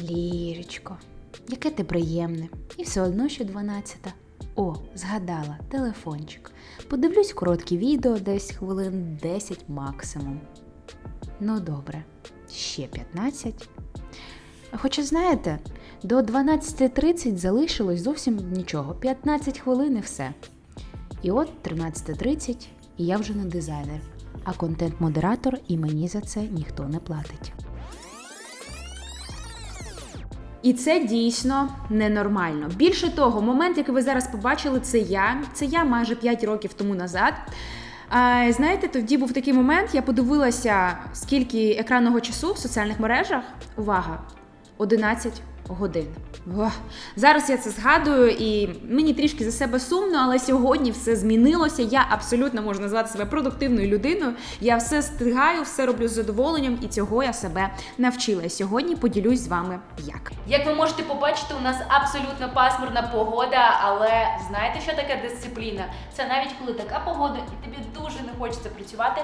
Лірочко, яке ти приємне. І все одно, що 12. О, згадала, телефончик. Подивлюсь короткі відео, десь хвилин 10 максимум. Ну добре, ще 15. Хоча, знаєте, до 12.30 залишилось зовсім нічого. 15 хвилин і все. І от 13.30, і я вже не дизайнер, а контент-модератор, і мені за це ніхто не платить. І це дійсно ненормально. Більше того, момент, який ви зараз побачили, це я. Це я майже 5 років тому назад. А, знаєте, тоді був такий момент, я подивилася, скільки екранного часу в соціальних мережах. Увага! 11 годин. Ох. Зараз я це згадую, і мені трішки за себе сумно, але сьогодні все змінилося. Я абсолютно можу назвати себе продуктивною людиною. Я все встигаю, все роблю з задоволенням, і цього я себе навчила. І Сьогодні поділюсь з вами як. Як ви можете побачити, у нас абсолютно пасмурна погода, але знаєте, що таке дисципліна? Це навіть коли така погода, і тобі дуже не хочеться працювати.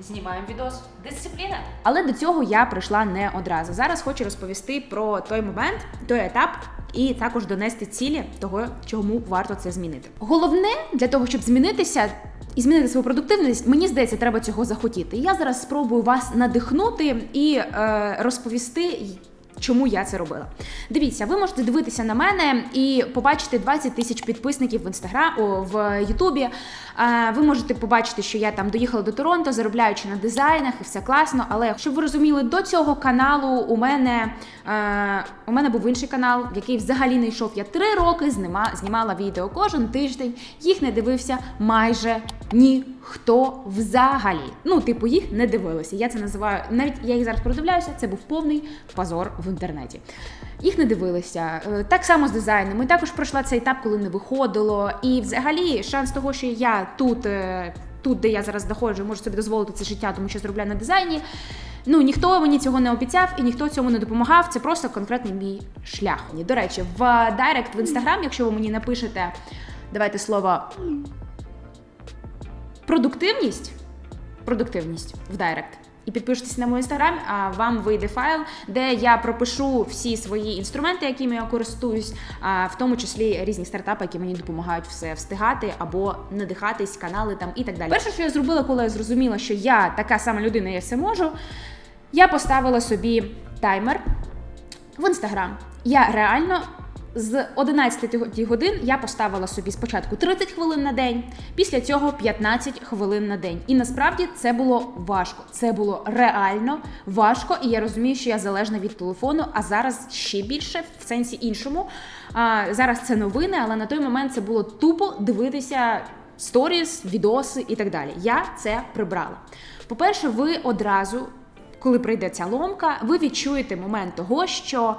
Знімаємо відос. Дисципліна. Але до цього я прийшла не одразу. Зараз хочу розповісти про той момент, той етап. І також донести цілі того, чому варто це змінити. Головне для того, щоб змінитися і змінити свою продуктивність, мені здається, треба цього захотіти. Я зараз спробую вас надихнути і е, розповісти. Чому я це робила? Дивіться, ви можете дивитися на мене і побачити 20 тисяч підписників в інстаграм в Ютубі. Е, Ви можете побачити, що я там доїхала до Торонто, заробляючи на дизайнах, і все класно. Але щоб ви розуміли, до цього каналу у мене е, у мене був інший канал, який взагалі не йшов. Я три роки знімала відео кожен тиждень. Їх не дивився майже ніхто взагалі. Ну, типу, їх не дивилися. Я це називаю навіть я їх зараз продивляюся. Це був повний позор в інтернеті. Їх не дивилися. Е, Так само з дизайном. І також пройшла цей етап, коли не виходило. І взагалі шанс того, що я тут, е, тут, де я зараз знаходжу, можу собі дозволити це життя, тому що зробляю на дизайні. Ну ніхто мені цього не обіцяв і ніхто цьому не допомагав. Це просто конкретний мій шлях. До речі, в Директ в інстаграм, якщо ви мені напишете, давайте слово продуктивність, продуктивність в Директ. І підпишитесь на мій інстаграм, а вам вийде файл, де я пропишу всі свої інструменти, якими я користуюсь, а, в тому числі різні стартапи, які мені допомагають все встигати або надихатись, канали там і так далі. Перше, що я зробила, коли я зрозуміла, що я така сама людина, я все можу, я поставила собі таймер в інстаграм. Я реально з 11 годин я поставила собі спочатку 30 хвилин на день, після цього 15 хвилин на день. І насправді це було важко. Це було реально важко, і я розумію, що я залежна від телефону, а зараз ще більше в сенсі іншому. А, зараз це новини, але на той момент це було тупо дивитися сторіс, відоси і так далі. Я це прибрала. По-перше, ви одразу, коли прийде ця ломка, ви відчуєте момент того, що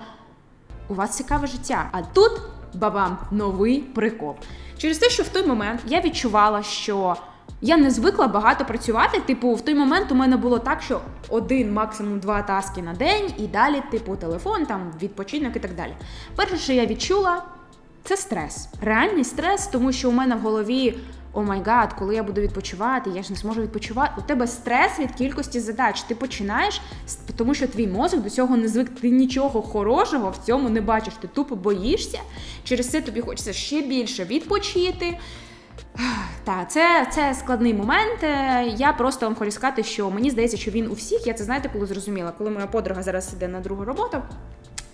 у вас цікаве життя. А тут бабам новий прикол. Через те, що в той момент я відчувала, що я не звикла багато працювати. Типу, в той момент у мене було так, що один, максимум два таски на день, і далі, типу, телефон, там відпочинок і так далі. Перше, що я відчула, це стрес. Реальний стрес, тому що у мене в голові. О май гад, коли я буду відпочивати, я ж не зможу відпочивати. У тебе стрес від кількості задач. Ти починаєш, тому що твій мозок до цього не звик. Ти нічого хорошого в цьому не бачиш. Ти тупо боїшся. Через це тобі хочеться ще більше відпочити. Та це, це складний момент. Е, Я просто вам хочу сказати, що мені здається, що він у всіх. Я це знаєте, коли зрозуміла, коли моя подруга зараз іде на другу роботу.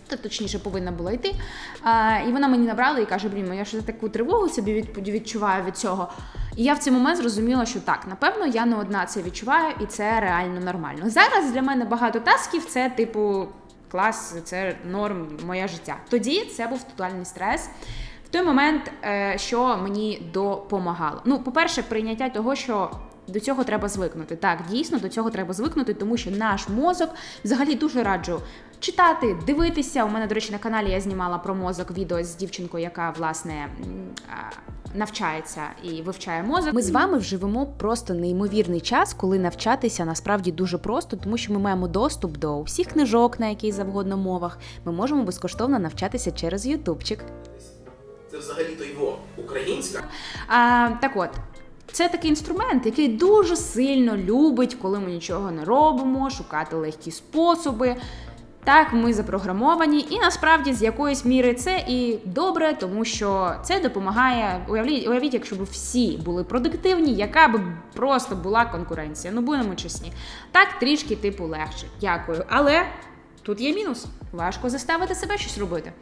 Та точніше повинна була йти. А, і вона мені набрала і каже: ну я щось таку тривогу собі від, відчуваю від цього. І я в цей момент зрозуміла, що так, напевно, я не одна це відчуваю, і це реально нормально. Зараз для мене багато тасків це типу клас, це норм, моє життя. Тоді це був тотальний стрес. В той момент, е, що мені допомагало. Ну, по-перше, прийняття того, що до цього треба звикнути. Так, дійсно, до цього треба звикнути, тому що наш мозок взагалі дуже раджу читати, дивитися. У мене, до речі, на каналі я знімала про мозок відео з дівчинкою, яка власне. Навчається і вивчає мозок. Ми з вами вживемо просто неймовірний час, коли навчатися насправді дуже просто, тому що ми маємо доступ до всіх книжок на якій завгодно мовах. Ми можемо безкоштовно навчатися через Ютубчик. Це взагалі то його українська. А, так от, це такий інструмент, який дуже сильно любить, коли ми нічого не робимо, шукати легкі способи. Так, ми запрограмовані, і насправді з якоїсь міри це і добре, тому що це допомагає. Уявіть, уявіть, якщо б всі були продуктивні, яка б просто була конкуренція. Ну будемо чесні. Так трішки типу легше. Дякую. Але тут є мінус. Важко заставити себе щось робити.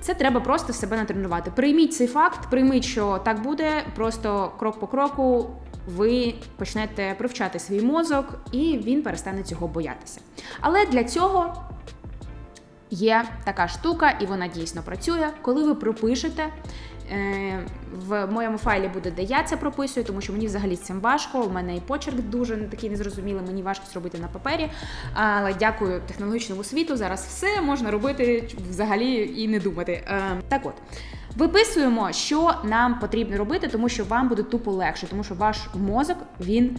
Це треба просто себе натренувати. Прийміть цей факт, прийміть, що так буде, просто крок по кроку ви почнете привчати свій мозок, і він перестане цього боятися. Але для цього є така штука, і вона дійсно працює. Коли ви пропишете. Е, В моєму файлі буде, де я це прописую, тому що мені взагалі з цим важко. У мене і почерк дуже такий незрозумілий, мені важко зробити на папері. Але дякую технологічному світу. Зараз все можна робити взагалі і не думати. Е, Так от. Виписуємо, що нам потрібно робити, тому що вам буде тупо легше, тому що ваш мозок він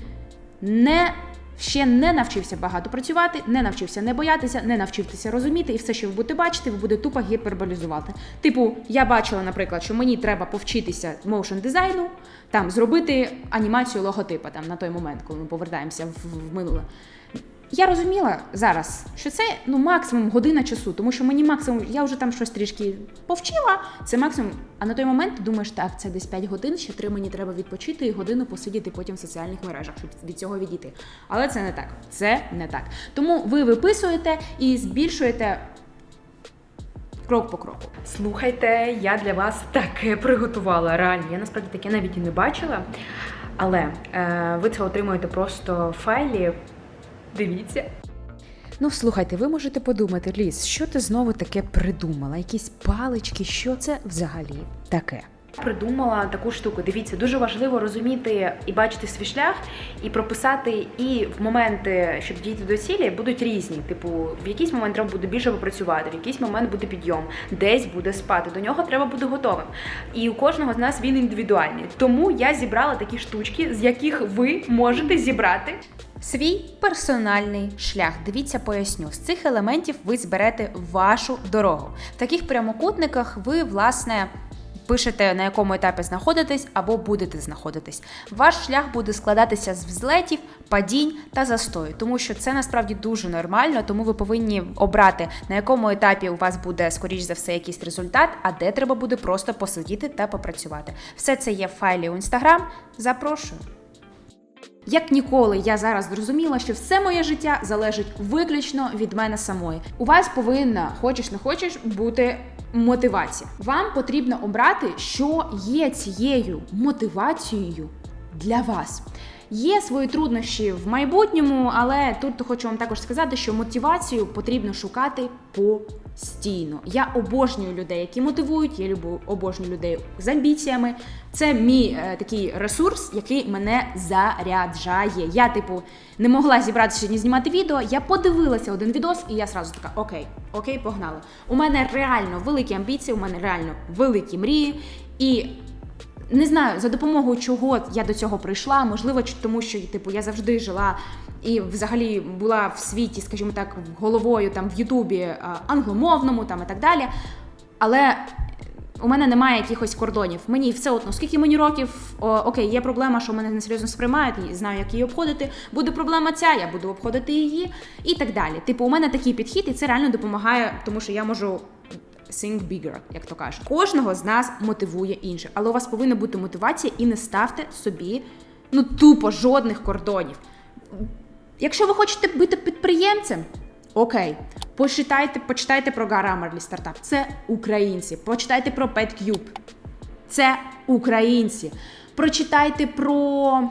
не ще не навчився багато працювати, не навчився не боятися, не навчився розуміти, і все, що ви будете бачити, ви будете тупо гіперболізувати. Типу, я бачила, наприклад, що мені треба повчитися моушн дизайну, там зробити анімацію логотипа там на той момент, коли ми повертаємося в, в минуле. Я розуміла зараз, що це ну максимум година часу, тому що мені максимум, я вже там щось трішки повчила. Це максимум. А на той момент ти думаєш, так, це десь 5 годин, ще три мені треба відпочити і годину посидіти потім в соціальних мережах, щоб від цього відійти. Але це не так. Це не так. Тому ви виписуєте і збільшуєте крок по кроку. Слухайте, я для вас таке приготувала. Реально, я насправді таке навіть і не бачила. Але е, ви це отримуєте просто в файлі. Дивіться. Ну, слухайте, ви можете подумати, Ліс, що ти знову таке придумала? Якісь палички, що це взагалі таке? Придумала таку штуку. Дивіться, дуже важливо розуміти і бачити свій шлях, і прописати, і в моменти, щоб дійти до цілі, будуть різні. Типу, в якийсь момент треба буде більше попрацювати, в якийсь момент буде підйом, десь буде спати. До нього треба бути готовим. І у кожного з нас він індивідуальний. Тому я зібрала такі штучки, з яких ви можете зібрати Свій персональний шлях. Дивіться, поясню. З цих елементів ви зберете вашу дорогу. В таких прямокутниках ви, власне. Пишете, на якому етапі знаходитесь або будете знаходитись. Ваш шлях буде складатися з взлетів, падінь та застою, тому що це насправді дуже нормально, тому ви повинні обрати, на якому етапі у вас буде, скоріш за все, якийсь результат, а де треба буде просто посидіти та попрацювати. Все це є в файлі у Instagram. Запрошую. Як ніколи, я зараз зрозуміла, що все моє життя залежить виключно від мене самої. У вас повинна, хочеш не хочеш, бути мотивація. Вам потрібно обрати, що є цією мотивацією для вас. Є свої труднощі в майбутньому, але тут хочу вам також сказати, що мотивацію потрібно шукати постійно. Я обожнюю людей, які мотивують. Я люблю обожнюю людей з амбіціями. Це мій е, такий ресурс, який мене заряджає. Я, типу, не могла зібратися сьогодні знімати відео. Я подивилася один відос, і я сразу така: окей, окей, погнали. У мене реально великі амбіції, у мене реально великі мрії. І не знаю за допомогою чого я до цього прийшла. Можливо, тому що типу я завжди жила і взагалі була в світі, скажімо так, головою там в Ютубі англомовному там і так далі. Але у мене немає якихось кордонів. Мені все одно, скільки мені років, о, окей, є проблема, що мене несерйозно сприймають, і знаю, як її обходити. Буде проблема ця, я буду обходити її, і так далі. Типу, у мене такий підхід, і це реально допомагає, тому що я можу. Think bigger, як то кажуть. Кожного з нас мотивує інше, але у вас повинна бути мотивація і не ставте собі ну тупо жодних кордонів. Якщо ви хочете бути підприємцем, окей, почитайте, почитайте про Grammarly стартап. Це українці. Почитайте про PetCube. Це українці. Прочитайте про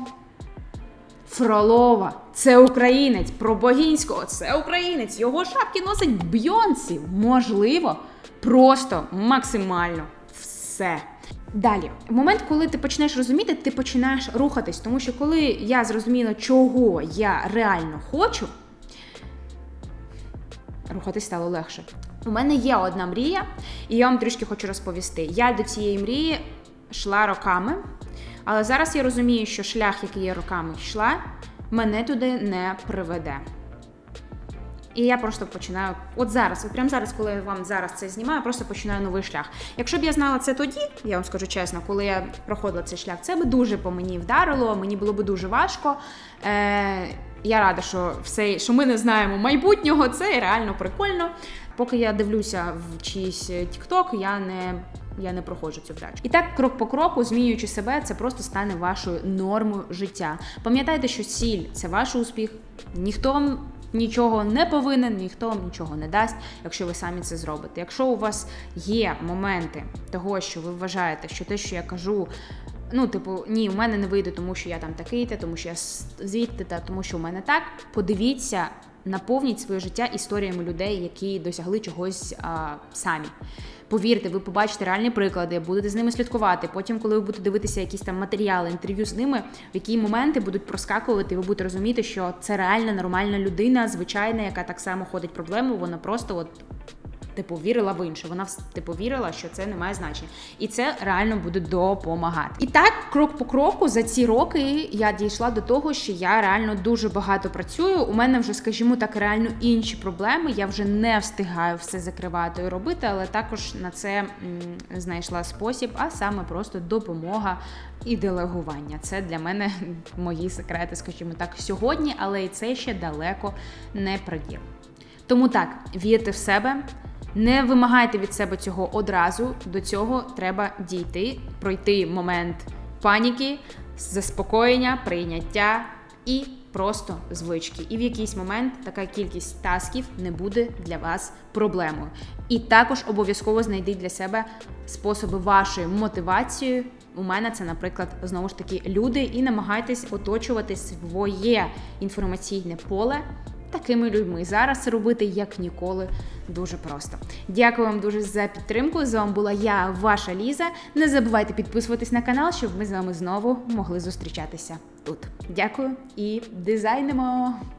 Фролова. Це українець. Про Богінського. Це українець. Його шапки носить Бйонсі. Можливо, просто максимально все. Далі, в момент, коли ти почнеш розуміти, ти починаєш рухатись, тому що коли я зрозуміла, чого я реально хочу, рухатись стало легше. У мене є одна мрія, і я вам трішки хочу розповісти. Я до цієї мрії йшла роками, але зараз я розумію, що шлях, який я роками йшла, мене туди не приведе. І я просто починаю, от зараз, от прямо зараз, коли я вам зараз це знімаю, просто починаю новий шлях. Якщо б я знала це тоді, я вам скажу чесно, коли я проходила цей шлях, це би дуже по мені вдарило, мені було б дуже важко. Е, Я рада, що все, що ми не знаємо майбутнього, це реально прикольно. Поки я дивлюся в чийсь TikTok, я не. Я не проходжу цю вдачу. І так, крок по кроку, змінюючи себе, це просто стане вашою нормою життя. Пам'ятайте, що ціль це ваш успіх. Ніхто вам нічого не повинен, ніхто вам нічого не дасть, якщо ви самі це зробите. Якщо у вас є моменти того, що ви вважаєте, що те, що я кажу, ну, типу, ні, у мене не вийде, тому що я там такий-та, тому що я звідти, та тому що у мене так. Подивіться, наповніть своє життя історіями людей, які досягли чогось а, самі. Повірте, ви побачите реальні приклади, будете з ними слідкувати. Потім, коли ви будете дивитися якісь там матеріали, інтерв'ю з ними, в які моменти будуть проскакувати, ви будете розуміти, що це реальна нормальна людина, звичайна, яка так само ходить проблему. Вона просто от типу вірила в інше. Вона типу вірила, що це не має значення, і це реально буде допомагати. І так, крок по кроку, за ці роки я дійшла до того, що я реально дуже багато працюю. У мене вже, скажімо так, реально інші проблеми. Я вже не встигаю все закривати і робити, але також на це знайшла спосіб, а саме просто допомога і делегування. Це для мене мої секрети, скажімо так, сьогодні, але і це ще далеко не преділ. Тому так, вірте в себе, не вимагайте від себе цього одразу. До цього треба дійти, пройти момент паніки, заспокоєння, прийняття і просто звички. І в якийсь момент така кількість тасків не буде для вас проблемою. І також обов'язково знайдіть для себе способи вашої мотивації. У мене це, наприклад, знову ж таки люди, і намагайтесь оточувати своє інформаційне поле такими людьми. Зараз робити як ніколи дуже просто. Дякую вам дуже за підтримку. З вами була я, ваша Ліза. Не забувайте підписуватись на канал, щоб ми з вами знову могли зустрічатися тут. Дякую і дизайнемо!